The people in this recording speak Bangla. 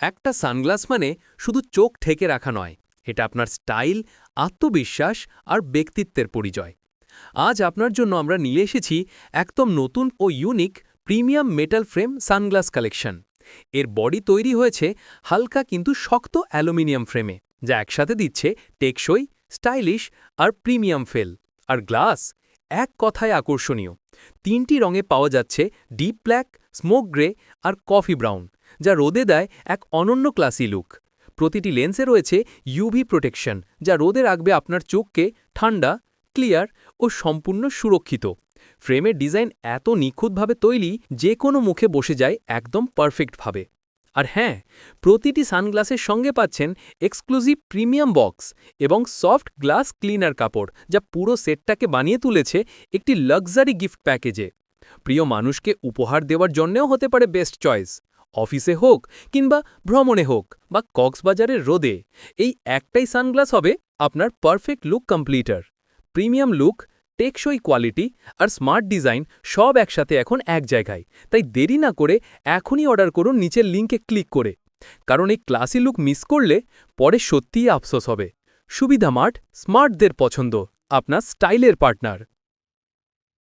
একটা সানগ্লাস মানে শুধু চোখ ঠেকে রাখা নয়, এটা আপনার স্টাইল, আত্মবিশ্বাস আর ব্যক্তিত্বের পরিচয়। আজ আপনার জন্য আমরা নিয়ে এসেছি একদম নতুন ও unique premium metal frame sunglass collection. এর বডি তৈরি হয়েছে হালকা কিন্তু শক্ত অ্যালুমিনিয়াম ফ্রেমে, যা একসাথে দিচ্ছে টেকসই, স্টাইলিশ আর প্রিমিয়াম ফেল। আর গ্লাস এক কথায় আকর্ষণীয়। তিনটি রঙে পাওয়া যাচ্ছে ডিপ ব্ল্যাক, স্মোক গ্রে আর কফি ব্রাউন। যা রোদে দেয় এক অনন্য ক্লাসি লুক। প্রতিটি লেন্সে রয়েছে ইউভি প্রোটেকশন যা রোদে রাখবে আপনার চোখকে ঠান্ডা ক্লিয়ার ও সম্পূর্ণ সুরক্ষিত। ফ্রেমের ডিজাইন এত নিখুঁতভাবে তৈরি যে কোনো মুখে বসে যায় একদম পারফেক্টভাবে। আর হ্যাঁ প্রতিটি সানগ্লাসের সঙ্গে পাচ্ছেন এক্সক্লুসিভ প্রিমিয়াম বক্স এবং সফট গ্লাস ক্লিনার কাপড়, যা পুরো সেটটাকে বানিয়ে তুলেছে একটি লাক্সারি গিফট প্যাকেজে প্রিয় মানুষকে উপহার দেওয়ার জন্যেও হতে পারে বেস্ট চয়েস অফিসে হোক কিংবা ভ্রমণে হোক বা কক্সবাজারের রোদে, এই একটাই সানগ্লাস হবে আপনার perfect look completer. Premium look, টেকসই কোয়ালিটি আর স্মার্ট ডিজাইন সব একসাথে এখন এক জায়গায়। তাই দেরি না করে এখনই অর্ডার করুন নিচের লিঙ্কে ক্লিক করে। কারণ এই ক্লাসি লুক মিস করলে পরে সত্যিই আফসোস হবে। সুবিধা মার্ট, স্মার্টদের পছন্দ, আপনার স্টাইলের পার্টনার।